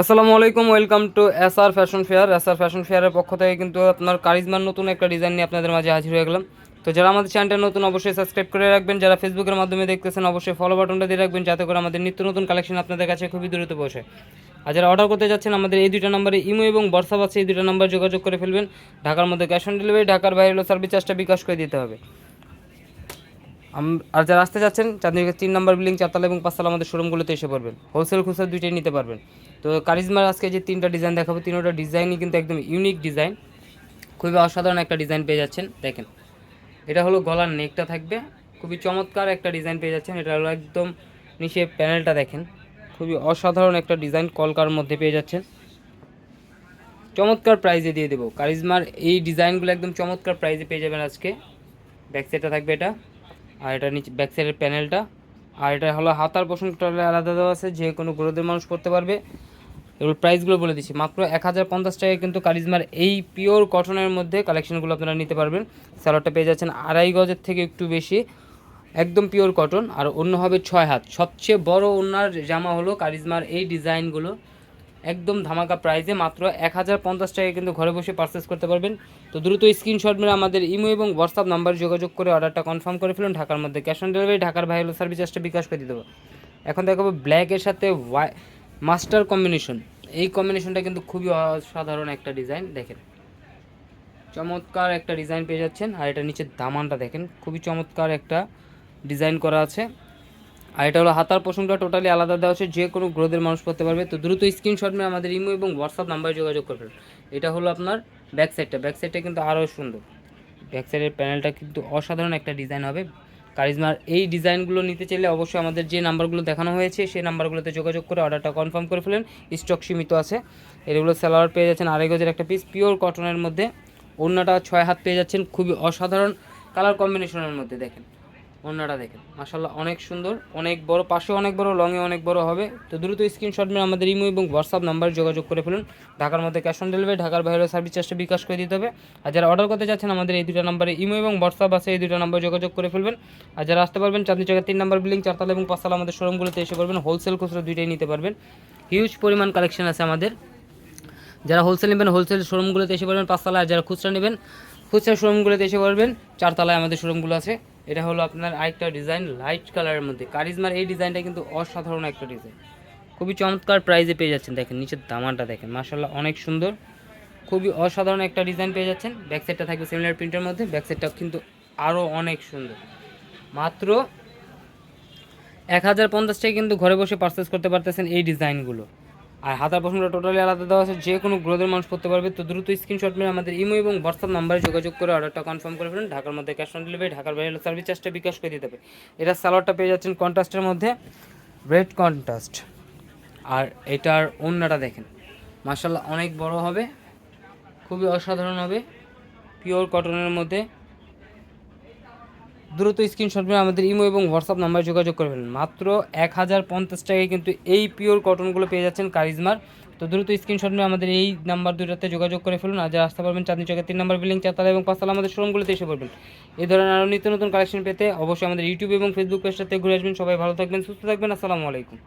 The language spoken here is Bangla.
আসসালামু আলাইকুম, welcome to S R fashion fair. S R fashion ফেয়ারের পক্ষ থেকে কিন্তু আপনার কারিজমার নতুন একটা ডিজাইন নিয়ে আপনাদের মাঝে হাজির হয়ে গেলাম। তো যারা আমাদের চ্যানেলটা নতুন, অবশ্যই সাবস্ক্রাইব করে রাখবেন। যারা ফেসবুকের মাধ্যমে দেখতেছেন, অবশ্যই ফলো বাটনটা দিয়ে রাখবেন, যাতে করে আমাদের নিত্য নতুন কালেকশন আপনাদের কাছে খুবই দ্রুত পৌঁছে। আর যারা অর্ডার করতে যাচ্ছেন, আমাদের এই দুইটা নাম্বারে ইমো এবং হোয়াটসঅ্যাপ আছে, এই দুইটা নাম্বার যোগাযোগ করে ফেলবেন। ঢাকার মধ্যে ক্যাশ অন ডেলিভারি ঢাকার বাইরে হলো সার্ভিস চার্জটা বিকাশ করে দিতে হবে। আর যারা আসতে যাচ্ছেন চাঁদনিকে তিন নম্বর বিল্ডিং চারতলা এবং পাঁচতলা আমাদের শোরুমগুলোতে এসে পড়বেন। হোলসেল খুচরা দুইটাই নিতে পারবেন। তো কারিজমার আজকে যে তিনটা ডিজাইন দেখাবো, তিনটা ডিজাইনই কিন্তু একদম ইউনিক ডিজাইন খুবই অসাধারণ একটা ডিজাইন পেয়ে যাচ্ছেন, দেখেন। এটা হলো গলার নেকটা থাকবে। খুবই চমৎকার একটা ডিজাইন পেয়ে যাচ্ছেন। এটা হলো একদম নিচে প্যানেলটা দেখেন। খুবই অসাধারণ একটা ডিজাইন কলকার মধ্যে পেয়ে যাচ্ছেন। চমৎকার প্রাইজে দিয়ে দেবো। কারিজমার এই ডিজাইনগুলো একদম চমৎকার প্রাইজে পেয়ে যাবেন আজকে। ব্যাক সাইডটা থাকবে এটা। আর এটা নিচে ব্যাক সাইডের প্যানেলটা আর এটা হলো হাতার পোষণটা আলাদা দেওয়া আছে, যে কোনো গ্রোদের মানুষ করতে পারবে। এগুলোর প্রাইসগুলো বলে দিচ্ছি। মাত্র এক হাজার পঞ্চাশ টাকায় কিন্তু কারিজমার এই পিওর কটনের মধ্যে কালেকশনগুলো আপনারা নিতে পারবেন। স্যালোডটা পেয়ে যাচ্ছেন আড়াই গজের থেকে একটু বেশি। একদম পিওর কটন আর অন্য হবে ছয় হাত। সবচেয়ে বড় ওনার জামা হলো কারিজমার এই ডিজাইনগুলো একদম ধামাকা প্রাইসে মাত্র এক হাজার পঞ্চাশ টাকায় কিন্তু ঘরে বসে পারচেস করতে পারবেন। তো দ্রুত স্ক্রিনশট মেরে আমাদের ইমো এবং হোয়াটসঅ্যাপ নাম্বারে যোগাযোগ করে অর্ডারটা কনফার্ম করে ফেলুন, ঢাকার মধ্যে। ক্যাশ অন ডেলিভারি ঢাকার ভাইলো সার্ভিস চার্জটা বিকাশ করে দেবো। এখন দেখাবো ব্ল্যাকের সাথে ওয়াই মাস্টার কম্বিনেশন এই কম্বিনেশনটা কিন্তু খুবই অসাধারণ একটা ডিজাইন দেখেন। চমৎকার একটা ডিজাইন পেয়ে যাচ্ছেন। আর এটা নিচের দামানটা দেখেন, খুবই চমৎকার একটা ডিজাইন করা আছে। আর এটা হলো হাতার পোষণটা টোটালি আলাদা দেওয়া আছে, যে কোনো গ্রোদের মানুষ করতে পারবে। তো দ্রুত স্ক্রিনশট নিয়ে আমাদের ইমো এবং হোয়াটসঅ্যাপ নাম্বারে যোগাযোগ করবেন। এটা হলো আপনার ব্যাক সাইডটা ব্যাক সাইডটা কিন্তু আরও সুন্দর। ব্যাক সাইডের প্যানেলটা কিন্তু অসাধারণ একটা ডিজাইন হবে। কারিজমার এই ডিজাইনগুলো নিতে চাইলে অবশ্যই আমাদের যে নাম্বারগুলো দেখানো হয়েছে, সেই নাম্বারগুলোতে যোগাযোগ করে অর্ডারটা কনফার্ম করে ফেলেন। স্টক সীমিত আছে। এগুলো স্যালোয়ার পেয়ে যাচ্ছেন আড়াই গজের একটা পিস পিওর কটনের মধ্যে। অন্যটা ছয় হাত পেয়ে যাচ্ছেন। খুবই অসাধারণ। কালার কম্বিনেশনের মধ্যে দেখেন। অন্যটা দেখেন। মাসাল্লাহ অনেক সুন্দর, অনেক বড় পাশে অনেক বড় লংয়ে অনেক বড় হবে। তো দ্রুত স্ক্রিনশট মেরে আমাদের ইমো এবং হোয়াটসঅ্যাপ নাম্বার যোগাযোগ করে ফেলুন। ঢাকার মধ্যে ক্যাশ অন ডেলিভারি ঢাকার বাইরে সার্ভিস চার্জটা বিকাশ করে দিতে হবে। আর যারা অর্ডার করতে যাচ্ছেন আমাদের এই দুটো নাম্বারে ইমো এবং হোয়াটসঅ্যাপ আছে, এই দুটো নাম্বার যোগাযোগ করে ফেলবেন। আর যারা আসতে পারবেন চাঁদনি চকের তিন নাম্বার বিল্ডিং চারতলা এবং পাঁচতলা আমাদের শোরুমগুলোতে এসে পারবেন হোলসেল খুচরো দুইটাই নিতে পারবেন। হিউজ পরিমাণ কালেকশন আছে আমাদের। যারা হোলসেল নেবেন হোলসেল শোরুমগুলোতে এসে পারবেন পাঁচতলা আর যারা খুচরা নেবেন, খুচরা শোরুমগুলোতে এসে পারবেন চারতলায় আমাদের শোরুমগুলো আছে। এটা হলো আপনার আরেকটা ডিজাইন লাইট কালারের মধ্যে। কারিজমার এই ডিজাইনটা কিন্তু অসাধারণ একটা ডিজাইন খুবই চমৎকার প্রাইজে পেয়ে যাচ্ছেন। দেখেন, নিচের দামানটা দেখেন মার্শাল্লাহ অনেক সুন্দর। খুবই অসাধারণ একটা ডিজাইন পেয়ে যাচ্ছেন। ব্যাক সাইডটা থাকবে সিমিলার প্রিন্টের মধ্যে ব্যাক সাইডটা কিন্তু আরও অনেক সুন্দর। মাত্র এক হাজার পঞ্চাশ টাকা কিন্তু ঘরে বসে পারচেস করতে পারতেছেন এই ডিজাইনগুলো আর হাতার পশমটা টোটালি আলাদা দেওয়া আছে, যে কোনো গ্রোদের মানুষ করতে পারবে, তো দ্রুত স্ক্রিনশট মেরে আমাদের ইমো এবং হোয়াটসঅ্যাপ নাম্বারে যোগাযোগ করে অর্ডারটা কনফার্ম করে ফেলুন। ঢাকার মধ্যে ক্যাশ অন ডেলিভারি ঢাকার বাইরে সার্ভিস চার্জটা বিকাশ করে দিতে হবে। এটা সালোয়ারটা পেয়ে যাচ্ছেন কন্ট্রাস্টের মধ্যে রেড কন্ট্রাস্ট আর এটার অন্যটা দেখেন মার্শাল্লাহ অনেক বড় হবে, খুবই অসাধারণ হবে পিওর কটনের মধ্যে। দ্রুত স্ক্রিনশট নিয়ে আমাদের ইমো এবং হোয়াটসঅ্যাপ নাম্বারে যোগাযোগ করবেন। মাত্র এক হাজার পঞ্চাশ টাকায় কিন্তু এই পিওর কটনগুলো পেয়ে যাচ্ছেন কারিজমার। তো দ্রুত স্ক্রিনশট নিয়ে আমাদের এই নাম্বার দুটাতে যোগাযোগ করে ফেলুন। আর যারা আসতে পারবেন চাঁদনি চকের তিন নাম্বার বিল্ডিং চারতলা এবং পাঁচতলা আমাদের শোরুমগুলোতে এসে পড়বেন। এই ধরনের আরও নিত্য নতুন কালেকশন পেতে অবশ্যই আমাদের ইউটিউব এবং ফেসবুক পেজটাতে ঘুরে আসবেন। সবাই ভালো থাকবেন, সুস্থ থাকবেন। আসসালামু আলাইকুম।